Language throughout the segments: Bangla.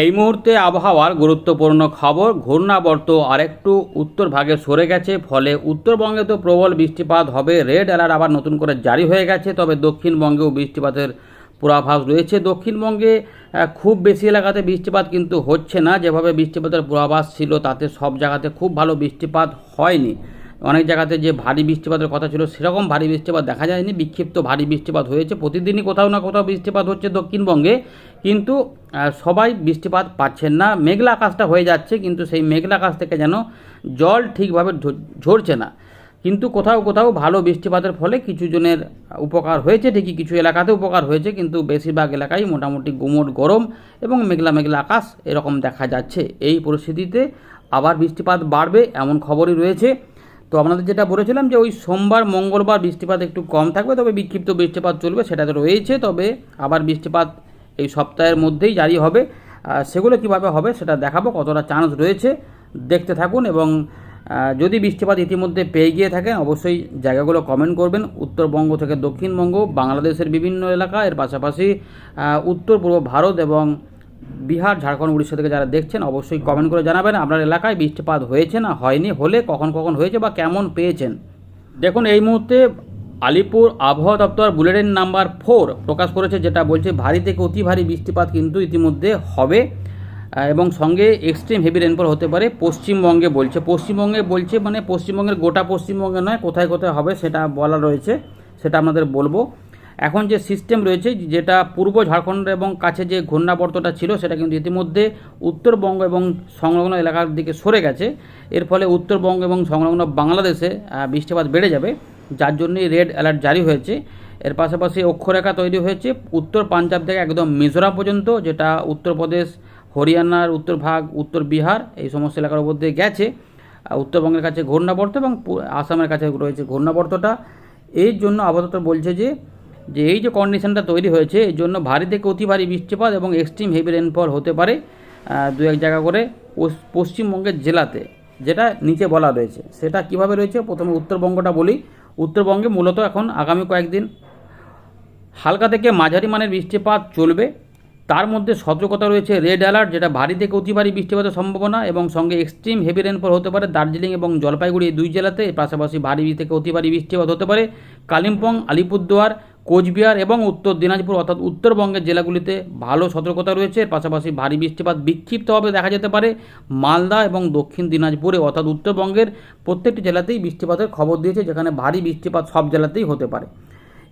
এই মুহূর্তে আবহাওয়ার গুরুত্বপূর্ণ খবর, ঘূর্ণাবর্ত আরেকটু উত্তর ভাগে সরে গেছে, ফলে উত্তরবঙ্গে তো প্রবল বৃষ্টিপাত হবে। রেড অ্যালার্ট আবার নতুন করে জারি হয়ে গেছে, তবে দক্ষিণবঙ্গেও বৃষ্টিপাতের পূর্বাভাস রয়েছে। দক্ষিণবঙ্গে খুব বেশি এলাকাতে বৃষ্টিপাত কিন্তু হচ্ছে না। যেভাবে বৃষ্টিপাতের পূর্বাভাস ছিল, তাতে সব জায়গাতে খুব ভালো বৃষ্টিপাত হয়নি। অনেক জায়গাতে যে ভারী বৃষ্টিপাতের কথা ছিল, সেরকম ভারী বৃষ্টিপাত দেখা যায়নি। বিক্ষিপ্ত ভারী বৃষ্টিপাত হয়েছে। প্রতিদিনই কোথাও না কোথাও বৃষ্টিপাত হচ্ছে দক্ষিণবঙ্গে। কিন্তু সবাই বৃষ্টিপাত পাচ্ছেন না। মেঘলা আকাশটা হয়ে যাচ্ছে, কিন্তু সেই মেঘলা আকাশ থেকে যেন জল ঠিকভাবে ঝরছে না। কিন্তু কোথাও কোথাও ভালো বৃষ্টিপাতের ফলে কিছু জনের উপকার হয়েছে, ঠিকই কিছু এলাকাতে উপকার হয়েছে, কিন্তু বেশিরভাগ এলাকায় মোটামুটি গুমোট গরম এবং মেঘলা মেঘলা আকাশ এরকম দেখা যাচ্ছে। এই পরিস্থিতিতে আবার বৃষ্টিপাত বাড়বে, এমন খবরই রয়েছে। তো আপনাদের যেটা বলেছিলাম যে ওই সোমবার, মঙ্গলবার বৃষ্টিপাত একটু কম থাকবে, তবে বিক্ষিপ্ত বৃষ্টিপাত চলবে, সেটা তো রয়েছে, তবে আবার বৃষ্টিপাত এই সপ্তাহের মধ্যেই জারি হবে। সেগুলো কীভাবে হবে সেটা দেখাবো, কতটা চান্স রয়েছে দেখতে থাকুন এবং যদি বৃষ্টিপাত ইতিমধ্যে পেয়ে গিয়ে থাকেন, অবশ্যই জায়গাগুলো কমেন্ট করবেন। উত্তরবঙ্গ থেকে দক্ষিণবঙ্গ, বাংলাদেশের বিভিন্ন এলাকা, এর পাশাপাশি উত্তর পূর্ব ভারত এবং বিহার, ঝাড়খণ্ড, উড়িষ্যা থেকে যারা দেখছেন, অবশ্যই কমেন্ট করে জানাবেন। আপনার এলাকায় বৃষ্টিপাত হয়েছে না, হয়নি? হলে কখন কখন হয়েছে বা কেমন পেয়েছেন? দেখুন, এই মুহূর্তে আলিপুর আবহাওয়া দপ্তর বুলেটিন নাম্বার ফোর প্রকাশ করেছে, যেটা বলছে ভারী থেকে অতি ভারী বৃষ্টিপাত কিন্তু ইতিমধ্যে হবে। এবং সঙ্গে এক্সট্রিম হেভি রেনফল হতে পারে পশ্চিমবঙ্গে বলছে। পশ্চিমবঙ্গে বলছে মানে পশ্চিমবঙ্গের গোটা পশ্চিমবঙ্গে নয়, কোথায় কোথায় হবে সেটা বলা রয়েছে, সেটা আপনাদের বলব। এখন যে সিস্টেম রয়েছে, যেটা পূর্ব ঝাড়খণ্ড এবং কাছে যে ঘূর্ণাবর্তটা ছিল, সেটা কিন্তু ইতিমধ্যে উত্তরবঙ্গ এবং সংলগ্ন এলাকার দিকে সরে গেছে। এর ফলে উত্তরবঙ্গ এবং সংলগ্ন বাংলাদেশে বৃষ্টিপাত বেড়ে যাবে, যার জন্যই রেড অ্যালার্ট জারি হয়েছে। এর পাশাপাশি অক্ষরেখা তৈরি হয়েছে, উত্তর পাঞ্জাব থেকে একদম মিজোরাম পর্যন্ত, যেটা উত্তরপ্রদেশ হরিয়ানার উত্তর ভাগ, উত্তর বিহার, এই সমস্ত এলাকার উপর দিয়ে গেছে। উত্তরবঙ্গের কাছে ঘূর্ণাবর্ত এবং আসামের কাছে রয়েছে ঘূর্ণাবর্তটা। এর জন্য আপাতত বলছে যে যে এই যে কন্ডিশনটা তৈরি হয়েছে, এর জন্য ভারী থেকে অতি ভারী বৃষ্টিপাত এবং এক্সট্রিম হেভি রেনফল হতে পারে দু এক জায়গা করে পশ্চিমবঙ্গের জেলাতে, যেটা নিচে বলা রয়েছে সেটা কীভাবে রয়েছে? প্রথমে উত্তরবঙ্গটা বলি। উত্তরবঙ্গে মূলত এখন আগামী কয়েকদিন হালকা থেকে মাঝারি মানের বৃষ্টিপাত চলবে। তার মধ্যে সতর্কতা রয়েছে রেড অ্যালার্ট যেটা ভারী থেকে অতি ভারী বৃষ্টিপাতের সম্ভাবনা এবং সঙ্গে এক্সট্রিম হেভি রেনফল হতে পারে দার্জিলিং এবং জলপাইগুড়ি এই দুই জেলাতে, পাশাপাশি ভারী থেকে অতি ভারী বৃষ্টিপাত হতে পারে। কালিম্পং, আলিপুরদুয়ার কোচবিহার এবং উত্তর দিনাজপুর অর্থাৎ উত্তরবঙ্গের জেলাগুলিতে ভালো সতর্কতা রয়েছে। পাশাপাশি ভারী বৃষ্টিপাত বিক্ষিপ্তভাবে দেখা যেতে পারে। মালদা এবং দক্ষিণ দিনাজপুরে অর্থাৎ উত্তরবঙ্গের প্রত্যেকটি জেলাতেই বৃষ্টিপাতের খবর দিয়েছে, যেখানে ভারী বৃষ্টিপাত সব জেলাতেই হতে পারে।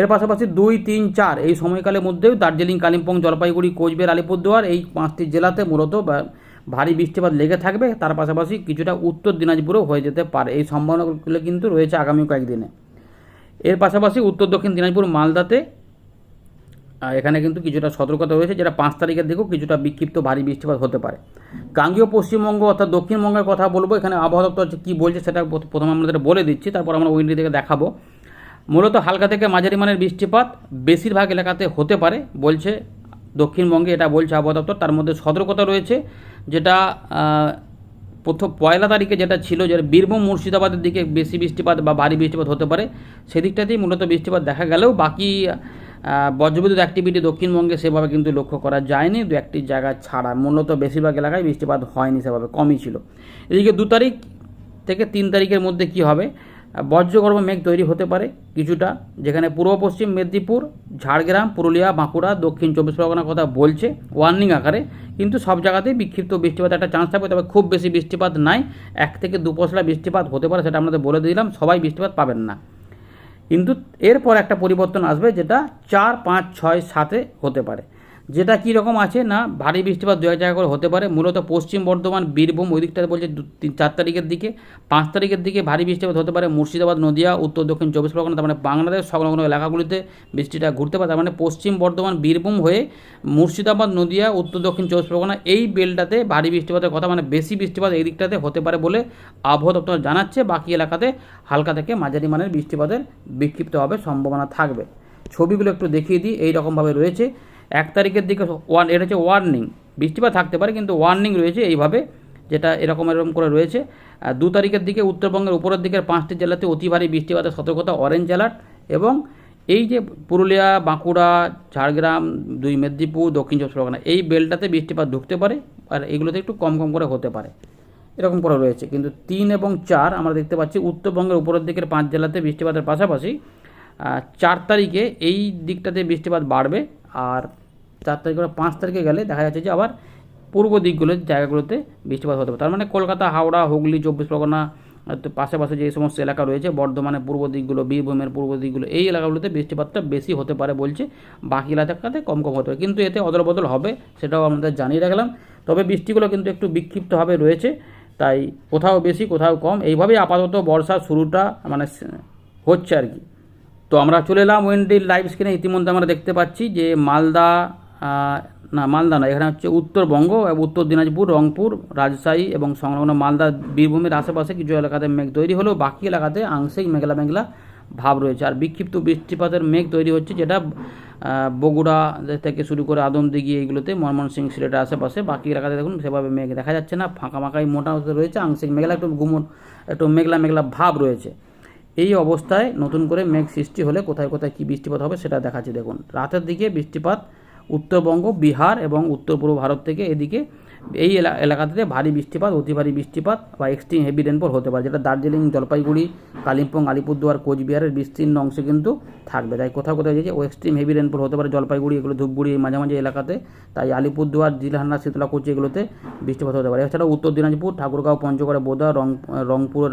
এর পাশাপাশি দুই, তিন, চার এই সময়কালের মধ্যেও দার্জিলিং, কালিম্পং, জলপাইগুড়ি, কোচবিহার, আলিপুরদুয়ার এই পাঁচটি জেলাতে মূলত ভারী বৃষ্টিপাত লেগে থাকবে। তার পাশাপাশি কিছুটা উত্তর দিনাজপুরেও হয়ে যেতে পারে। এই সম্ভাবনাগুলো কিন্তু রয়েছে আগামী কয়েকদিনে। এর পাশাপাশি উত্তর দক্ষিণ দিনাজপুর মালদাতে এখানে কিন্তু কিছুটা সতর্কতা রয়েছে, যেটা পাঁচ তারিখের দিকেও কিছুটা বিক্ষিপ্ত ভারী বৃষ্টিপাত হতে পারে। গাঙ্গীয় পশ্চিমবঙ্গ অর্থাৎ দক্ষিণবঙ্গের কথা বলব, এখানে আবহাওয়া দপ্তর কী বলছে সেটা প্রথ- প্রথমে আমাদের বলে দিচ্ছি, তারপর আমরা উইন্ডি থেকে দেখাবো। মূলত হালকা থেকে মাঝারি মানের বৃষ্টিপাত বেশিরভাগ এলাকাতে হতে পারে, বলছে দক্ষিণবঙ্গে এটা বলছে আবহাওয়া দপ্তর, তার মধ্যে সতর্কতা রয়েছে, যেটা প্রথম পয়লা তারিখে যেটা ছিল যে বীরভূম মুর্শিদাবাদের দিকে বেশি বৃষ্টিপাত বা ভারী বৃষ্টিপাত হতে পারে, সেদিকটাতেই মূলত বৃষ্টিপাত দেখা গেলেও বাকি বজ্রবিদ্যুৎ অ্যাক্টিভিটি দক্ষিণবঙ্গে সেভাবে কিন্তু লক্ষ্য করা যায়নি। দু একটি জায়গা ছাড়া মূলত বেশিরভাগ এলাকায় বৃষ্টিপাত হয়নি সেভাবে, কমই ছিল। এদিকে দু তারিখ থেকে তিন তারিখের মধ্যে কি হবে? বজ্রগর্ভ মেঘ তৈরি হতে পারে কিছুটা, যেখানে পূর্ব পশ্চিম মেদিনীপুর, ঝাড়গ্রাম, পুরুলিয়া, বাঁকুড়া, দক্ষিণ চব্বিশ পরগনার কথা বলছে ওয়ার্নিং আকারে। কিন্তু সব জায়গাতেই বিক্ষিপ্ত বৃষ্টিপাত একটা চান্স থাকবে, তবে খুব বেশি বৃষ্টিপাত নাই। এক থেকে দু পশলা বৃষ্টিপাত হতে পারে, সেটা আমাদের বলে দিলাম, সবাই বৃষ্টিপাত পাবেন না। কিন্তু এরপর একটা পরিবর্তন আসবে, যেটা চার পাঁচ ছয় সাতে হতে পারে। যেটা কী রকম আছে না, ভারী বৃষ্টিপাত দু এক জায়গা করে হতে পারে। মূলত পশ্চিম বর্ধমান, বীরভূম ওই দিকটাতে বলছে তিন চার তারিখের দিকে, পাঁচ তারিখের দিকে ভারী বৃষ্টিপাত হতে পারে মুর্শিদাবাদ, নদিয়া, উত্তর দক্ষিণ চব্বিশ পরগনা, তার মানে বাংলাদেশ, সংলগ্ন এলাকাগুলিতে বৃষ্টিটা ঘুরতে পারে। তার মানে পশ্চিম বর্ধমান, বীরভূম হয়ে মুর্শিদাবাদ, নদিয়া, উত্তর দক্ষিণ চব্বিশ পরগনা এই বেলটাতে ভারী বৃষ্টিপাতের কথা মানে বেশি বৃষ্টিপাত এই দিকটাতে হতে পারে বলে আবহাওয়া দপ্তর জানাচ্ছে। বাকি এলাকাতে হালকা থেকে মাঝারি মানের বৃষ্টিপাতের বিক্ষিপ্ত হবে সম্ভাবনা থাকবে। ছবিগুলো একটু দেখিয়ে দিই, এই রকমভাবে রয়েছে। এক তারিখের দিকে ওয়ান, এটা হচ্ছে ওয়ার্নিং বৃষ্টিপাত থাকতে পারে, কিন্তু ওয়ার্নিং রয়েছে এইভাবে, যেটা এরকম এরকম করে রয়েছে। আর দু তারিখের দিকে উত্তরবঙ্গের উপরের দিকের পাঁচটি জেলাতে অতি ভারী বৃষ্টিপাতের সতর্কতা অরেঞ্জ অ্যালার্ট এবং এই যে পুরুলিয়া, বাঁকুড়া, ঝাড়গ্রাম, দুই মেদিনীপুর, দক্ষিণ চব্বিশ পরগনা, এই বেলটাতে বৃষ্টিপাত ঢুকতে পারে, আর এগুলোতে একটু কম কম করে হতে পারে। এরকম করে রয়েছে। কিন্তু তিন এবং চার আমরা দেখতে পাচ্ছি, উত্তরবঙ্গের উপরের দিকের পাঁচ জেলাতে বৃষ্টিপাতের পাশাপাশি চার তারিখে এই দিকটাতে বৃষ্টিপাত বাড়বে। আর চার তারিখে করে পাঁচ তারিখে গেলে দেখা যাচ্ছে যে আবার পূর্ব দিকগুলোর জায়গাগুলোতে বৃষ্টিপাত হতে পারে। তার মানে কলকাতা, হাওড়া, হুগলি, চব্বিশ পরগনা পাশাপাশি যে সমস্ত এলাকা রয়েছে, বর্ধমানের পূর্ব দিকগুলো, বীরভূমের পূর্ব দিকগুলো, এই এলাকাগুলোতে বৃষ্টিপাতটা বেশি হতে পারে বলছে। বাকি এলাকাতে কম কম হতে পারে। কিন্তু এতে অদল বদল হবে সেটাও আমাদের জানিয়ে রাখলাম। তবে বৃষ্টিগুলো কিন্তু একটু বিক্ষিপ্তভাবে রয়েছে, তাই কোথাও বেশি, কোথাও কম। এইভাবেই আপাতত বর্ষার শুরুটা মানে হচ্ছে আর কি। তো আমরা চলে এলাম ওয়েন্ডিল লাইভ স্ক্রিনে ইতিমধ্যে আমরা দেখতে পাচ্ছি যে মালদা না মালদা না এখানে হচ্ছে উত্তরবঙ্গ উত্তর দিনাজপুর, রংপুর, রাজশাহী এবং সংলগ্ন মালদা বীরভূমের আশেপাশে কিছু এলাকাতে মেঘ তৈরি হলেও বাকি এলাকাতে আংশিক মেঘলা মেঘলা ভাব রয়েছে। আর বিক্ষিপ্ত বৃষ্টিপাতের মেঘ তৈরি হচ্ছে যেটা বগুড়া থেকে শুরু করে আদমদিঘি এইগুলোতে ময়মনসিংহ সিলেটের আশেপাশে। বাকি এলাকাতে দেখুন, সেভাবে মেঘ দেখা যাচ্ছে না। ফাঁকা ফাঁকাই মোটা রয়েছে, আংশিক মেঘলা, একটু গুমট, একটু মেঘলা মেঘলা ভাব রয়েছে। এই অবস্থায় নতুন করে মেঘ সৃষ্টি হলে কোথায় কোথায় কী বৃষ্টিপাত হবে সেটা দেখাচ্ছি। দেখুন, রাতের দিকে বৃষ্টিপাত উত্তরবঙ্গ, বিহার এবং উত্তর পূর্ব ভারত থেকে এদিকে এই এলা, এলাকাতে ভারী বৃষ্টিপাত, অতি ভারী বৃষ্টিপাত বা এক্সট্রিম হেভি রেনফল হতে পারে, যেটা দার্জিলিং, জলপাইগুড়ি, কালিম্পং, আলিপুরদুয়ার, কোচবিহারের বিস্তীর্ণ অংশে কিন্তু থাকবে। তাই কোথাও কোথাও যে ও এক্সট্রিম হেভি রেনফল হতে পারে, জলপাইগুড়ি, এগুলো ধূপগুড়ি মাঝামাঝি এলাকাতে, তাই আলিপুরদুয়ার, জিলহান্না শীতলাকুচি এগুলোতে বৃষ্টিপাত হতে পারে। এছাড়াও উত্তর দিনাজপুর, ঠাকুরগাঁও, পঞ্চগড়, বোদা, রং, রংপুর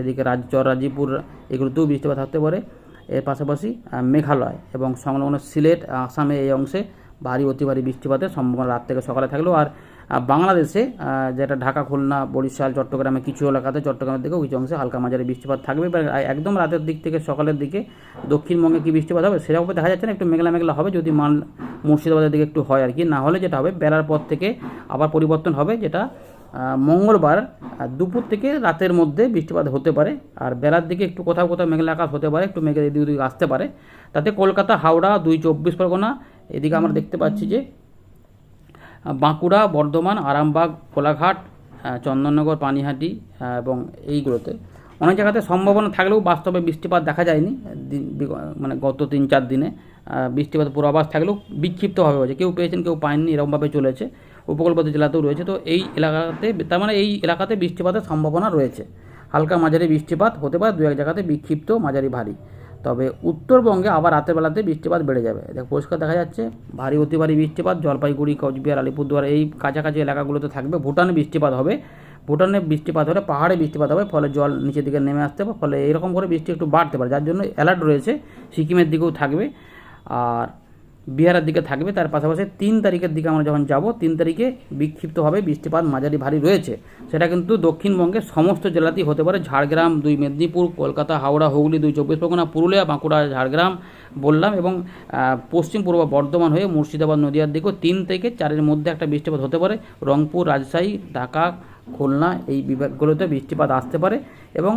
এদিকে রাজচর রাজীপুর এগুলোতেও বৃষ্টিপাত থাকতে পারে। এর পাশাপাশি মেঘালয় এবং সংলগ্ন সিলেট, আসামে এই অংশে ভারী অতি ভারী বৃষ্টিপাতের সম্ভাবনা রাত থেকে সকালে থাকলেও আর বাংলাদেশে যেটা ঢাকা, খুলনা, বরিশাল, চট্টগ্রামে কিছু এলাকাতে চট্টগ্রামের দিকেও কিছু অংশে হালকা মাঝারি বৃষ্টিপাত থাকবে। একদম রাতের দিক থেকে সকালের দিকে দক্ষিণবঙ্গে কি বৃষ্টিপাত হবে সেরকম দেখা যাচ্ছে না, একটু মেঘলা মেঘলা হবে যদি মান মুর্শিদাবাদের দিকে একটু হয় আর কি না হলে যেটা হবে, বেলার পর থেকে আবার পরিবর্তন হবে যেটা মঙ্গলবার দুপুর থেকে রাতের মধ্যে বৃষ্টিপাত হতে পারে। আর বেলার দিকে একটু কোথাও কোথাও মেঘলা আকাশ হতে পারে, একটু মেঘের এদিক ওদিক আসতে পারে। তাতে কলকাতা, হাওড়া, দুই চব্বিশ পরগনা এদিকে আমরা দেখতে পাচ্ছি যে বাঁকুড়া, বর্ধমান, আরামবাগ, কোলাঘাট চন্দননগর, পানিহাটি এবং এইগুলোতে। অনেক জায়গাতে সম্ভাবনা থাকলেও বাস্তবে বৃষ্টিপাত দেখা যায়নি। মানে গত তিন চার দিনে বৃষ্টিপাত পূর্বাভাস থাকলেও বিক্ষিপ্তভাবে হয়েছে। কেউ পেয়েছেন, কেউ পায়নি, এরকমভাবে চলেছে। উপকূলবর্তী জেলাতেও রয়েছে। তো এই এলাকাতে, তার মানে এই এলাকাতে বৃষ্টিপাতের সম্ভাবনা রয়েছে। হালকা মাঝারি বৃষ্টিপাত হতে পারে দু এক জায়গাতে বিক্ষিপ্ত মাঝারি ভারী। তবে উত্তরবঙ্গে আবার রাতের বেলাতে বৃষ্টিপাত বেড়ে যাবে। দেখ, পরিষ্কার দেখা যাচ্ছে, ভারী, অতি ভারী বৃষ্টিপাত, জলপাইগুড়ি, কোচবিহার, আলিপুরদুয়ার, এই কাছাকাছি এলাকাগুলোতে থাকবে। ভুটানে বৃষ্টিপাত হবে। ভুটানে বৃষ্টিপাত হলে, পাহাড়ে বৃষ্টিপাত হবে, ফলে জল নিচের দিকে নেমে আসতে পারে, ফলে এরকম করে বৃষ্টি একটু বাড়তে পারে। যার জন্য অ্যালার্ট রয়েছে, সিকিমের দিকেও থাকবে। আর বিহারের দিকে থাকবে। তার পাশাপাশি তিন তারিখের দিকে আমরা যখন যাব, তিন তারিখে বিক্ষিপ্তভাবে বৃষ্টিপাত মাঝারি ভারী রয়েছে। সেটা কিন্তু দক্ষিণবঙ্গের সমস্ত জেলাতেই হতে পারে। ঝাড়গ্রাম, দুই মেদিনীপুর, কলকাতা, হাওড়া, হুগলি, দুই চব্বিশ পরগনা, পুরুলিয়া, বাঁকুড়া, ঝাড়গ্রাম বললাম এবং পশ্চিম পূর্ব বর্ধমান হয়ে মুর্শিদাবাদ, নদিয়ার দিকেও তিন থেকে চারের মধ্যে একটা বৃষ্টিপাত হতে পারে। রংপুর, রাজশাহী, ঢাকা খুলনা, এই বিভাগগুলোতে বৃষ্টিপাত আসতে পারে এবং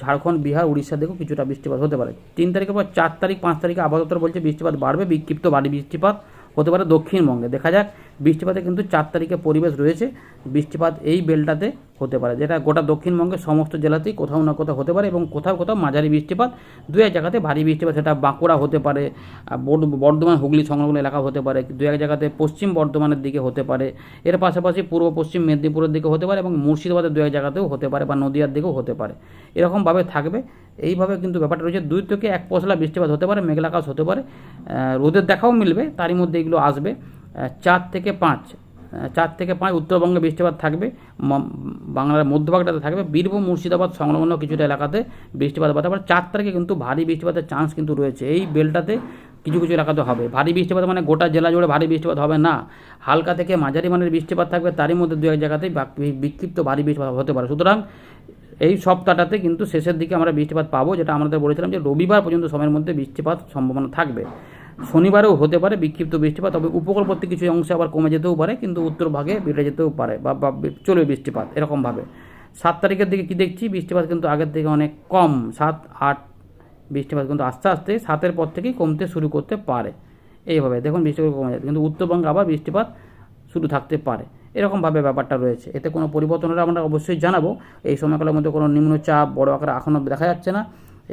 ঝাড়খণ্ড, বিহার, উড়িষ্যা দিকেও কিছুটা বৃষ্টিপাত হতে পারে। তিন তারিখের পর চার তারিখ, পাঁচ তারিখে আবহাওয়া দপ্তর বলছে বৃষ্টিপাত বাড়বে, বিক্ষিপ্ত বাড়ি বৃষ্টিপাত হতে পারে দক্ষিণবঙ্গে। দেখা যাক বৃষ্টিপাতে কিন্তু চার তারিখে পরিবেশ রয়েছে। বৃষ্টিপাত এই বেলটাতে হতে পারে, যেটা গোটা দক্ষিণবঙ্গের সমস্ত জেলাতেই কোথাও না কোথাও হতে পারে এবং কোথাও কোথাও মাঝারি বৃষ্টিপাত দু এক জায়গাতে ভারী বৃষ্টিপাত, সেটা বাঁকুড়া হতে পারে বর্ধমান, হুগলি সংলগ্ন এলাকা হতে পারে দু এক জায়গাতে পশ্চিম বর্ধমানের দিকে হতে পারে। এর পাশাপাশি পূর্ব পশ্চিম মেদিনীপুরের দিকে হতে পারে এবং মুর্শিদাবাদের দু এক জায়গাতেও হতে পারে বা নদিয়ার দিকেও হতে পারে। এরকমভাবে থাকবে। এইভাবে কিন্তু ব্যাপারটা রয়েছে। দুই থেকে এক পশলা বৃষ্টিপাত হতে পারে, মেঘলা আকাশ হতে পারে। রোদের দেখাও মিলবে, তারই মধ্যে এগুলো আসবে। চার থেকে পাঁচ চার থেকে পাঁচ উত্তরবঙ্গে বৃষ্টিপাত থাকবে বাংলার মধ্যভাগটাতে থাকবে। বীরভূম, মুর্শিদাবাদ, সংলগ্ন কিছুটা এলাকাতে বৃষ্টিপাত হতে পারে। চার তারিখে কিন্তু ভারী বৃষ্টিপাতের চান্স কিন্তু রয়েছে। এই বেলটাতে কিছু কিছু এলাকাতে হবে। ভারী বৃষ্টিপাত মানে গোটা জেলা জুড়ে ভারী বৃষ্টিপাত হবে না। হালকা থেকে মাঝারি মানের বৃষ্টিপাত থাকবে, তারই মধ্যে দু এক জায়গাতেই বাক- বিক্ষিপ্ত ভারী বৃষ্টিপাত হতে পারে। সুতরাং এই সপ্তাহটাতে কিন্তু শেষের দিকে আমরা বৃষ্টিপাত পাবো, যেটা আমাদের বলেছিলাম যে রবিবার পর্যন্ত সময়ের মধ্যে বৃষ্টিপাত সম্ভাবনা থাকবে। শনিবারেও হতে পারে বিক্ষিপ্ত বৃষ্টিপাত, তবে উপকূলবর্তী কিছু অংশে আবার কমে যেতেও পারে, কিন্তু উত্তর ভাগে বেড়ে যেতেও পারে বা চলবে বৃষ্টিপাত এরকমভাবে। সাত তারিখের দিকে কি দেখছি? বৃষ্টিপাত কিন্তু আগের থেকে অনেক কম। সাত, আট বৃষ্টিপাত কিন্তু আস্তে আস্তে সাতের পর থেকেই কমতে শুরু করতে পারে। এইভাবে দেখুন বৃষ্টিপাত কমে যাচ্ছে, কিন্তু উত্তরবঙ্গে আবার বৃষ্টিপাত শুরু থাকতে পারে। এরকমভাবে ব্যাপারটা রয়েছে। এতে কোনো পরিবর্তন হলে আমরা অবশ্যই জানাব। এই সময়কালের মধ্যে কোনো নিম্নচাপ, বড় আকারে এখনও দেখা যাচ্ছে না।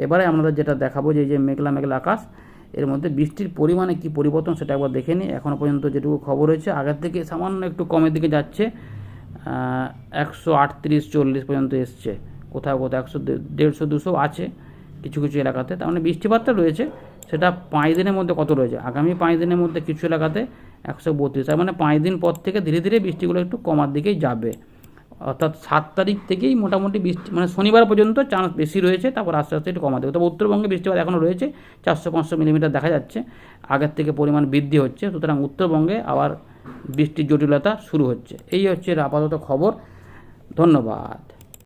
এবারে আমরা যেটা দেখাবো যে যে মেঘলা মেঘলা আকাশ এর মধ্যে বৃষ্টির পরিমাণে কি পরিবর্তন সেটা একবার দেখে নিই। এখনও পর্যন্ত যেটুকু খবর হয়েছে আগের থেকে সামান্য একটু কমের দিকে যাচ্ছে। একশো আটত্রিশ চল্লিশ পর্যন্ত এসছে। কোথাও কোথাও একশো দেড়শো দুশো আছে কিছু কিছু এলাকাতে। তার মানে বৃষ্টিপাতটা রয়েছে। সেটা পাঁচ দিনের মধ্যে কত রয়েছে? আগামী পাঁচ দিনের মধ্যে কিছু এলাকাতে একশো বত্রিশ। তার মানে পাঁচ দিন পর থেকে ধীরে ধীরে বৃষ্টিগুলো একটু কমার দিকেই যাবে। অর্থাৎ সাত তারিখ থেকেই মোটামুটি বৃষ্টি মানে শনিবার পর্যন্ত চান্স বেশি রয়েছে, তারপর আস্তে আস্তে একটু কমাতে হবে। তবে উত্তরবঙ্গে বৃষ্টিপাত এখনও রয়েছে, চারশো পাঁচশো মিলিমিটার দেখা যাচ্ছে, আগের থেকে পরিমাণ বৃদ্ধি হচ্ছে, সুতরাং উত্তরবঙ্গে আবার বৃষ্টির জটিলতা শুরু হচ্ছে। এই হচ্ছে আপাতত খবর, ধন্যবাদ।